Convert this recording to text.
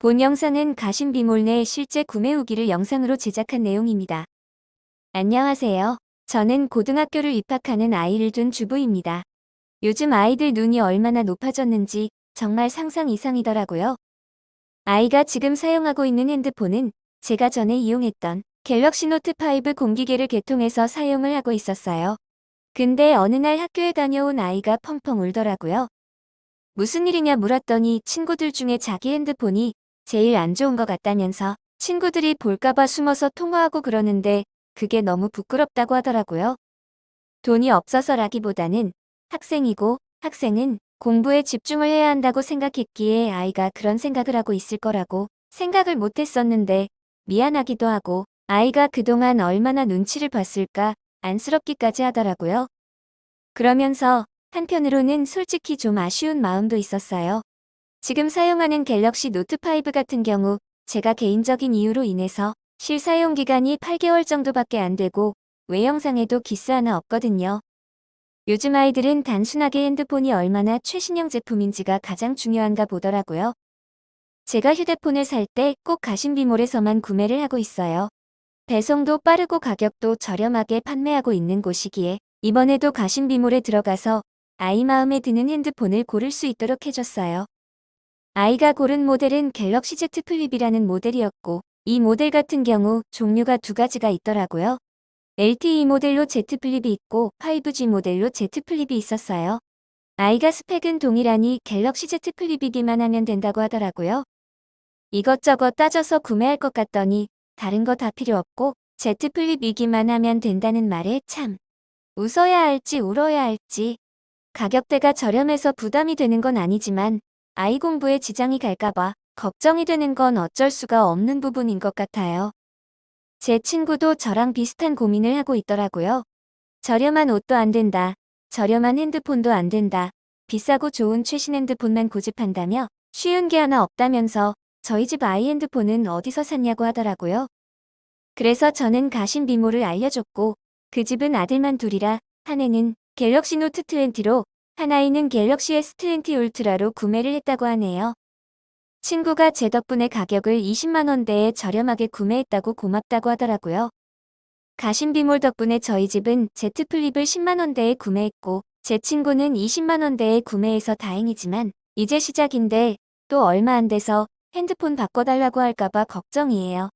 본 영상은 가심비몰 내 실제 구매 후기를 영상으로 제작한 내용입니다. 안녕하세요. 저는 고등학교를 입학하는 아이를 둔 주부입니다. 요즘 아이들 눈이 얼마나 높아졌는지 정말 상상 이상이더라고요. 아이가 지금 사용하고 있는 핸드폰은 제가 전에 이용했던 갤럭시 노트 5 공기계를 개통해서 사용을 하고 있었어요. 근데 어느 날 학교에 다녀온 아이가 펑펑 울더라고요. 무슨 일이냐 물었더니 친구들 중에 자기 핸드폰이 제일 안 좋은 것 같다면서 친구들이 볼까봐 숨어서 통화하고 그러는데 그게 너무 부끄럽다고 하더라고요. 돈이 없어서라기보다는 학생이고 학생은 공부에 집중을 해야 한다고 생각했기에 아이가 그런 생각을 하고 있을 거라고 생각을 못했었는데 미안하기도 하고 아이가 그동안 얼마나 눈치를 봤을까 안쓰럽기까지 하더라고요. 그러면서 한편으로는 솔직히 좀 아쉬운 마음도 있었어요. 지금 사용하는 갤럭시 노트5 같은 경우 제가 개인적인 이유로 인해서 실사용 기간이 8개월 정도밖에 안 되고 외형상에도 기스 하나 없거든요. 요즘 아이들은 단순하게 핸드폰이 얼마나 최신형 제품인지가 가장 중요한가 보더라고요. 제가 휴대폰을 살 때 꼭 가심비몰에서만 구매를 하고 있어요. 배송도 빠르고 가격도 저렴하게 판매하고 있는 곳이기에 이번에도 가심비몰에 들어가서 아이 마음에 드는 핸드폰을 고를 수 있도록 해줬어요. 아이가 고른 모델은 갤럭시 Z 플립이라는 모델이었고 이 모델 같은 경우 종류가 두 가지가 있더라고요. LTE 모델로 Z 플립이 있고 5G 모델로 Z 플립이 있었어요. 아이가 스펙은 동일하니 갤럭시 Z 플립이기만 하면 된다고 하더라고요. 이것저것 따져서 구매할 것 같더니 다른 거 다 필요 없고 Z 플립이기만 하면 된다는 말에 참 웃어야 할지 울어야 할지 가격대가 저렴해서 부담이 되는 건 아니지만 아이 공부에 지장이 갈까봐 걱정이 되는 건 어쩔 수가 없는 부분인 것 같아요. 제 친구도 저랑 비슷한 고민을 하고 있더라고요. 저렴한 옷도 안 된다. 저렴한 핸드폰도 안 된다. 비싸고 좋은 최신 핸드폰만 고집한다며 쉬운 게 하나 없다면서 저희 집 아이 핸드폰은 어디서 샀냐고 하더라고요. 그래서 저는 가신 비모를 알려줬고 그 집은 아들만 둘이라 한 애는 갤럭시 노트 20로 한 아이는 갤럭시 S20 울트라로 구매를 했다고 하네요. 친구가 제 덕분에 가격을 20만원대에 저렴하게 구매했다고 고맙다고 하더라고요. 가심비몰 덕분에 저희 집은 Z 플립을 10만원대에 구매했고 제 친구는 20만원대에 구매해서 다행이지만 이제 시작인데 또 얼마 안 돼서 핸드폰 바꿔달라고 할까봐 걱정이에요.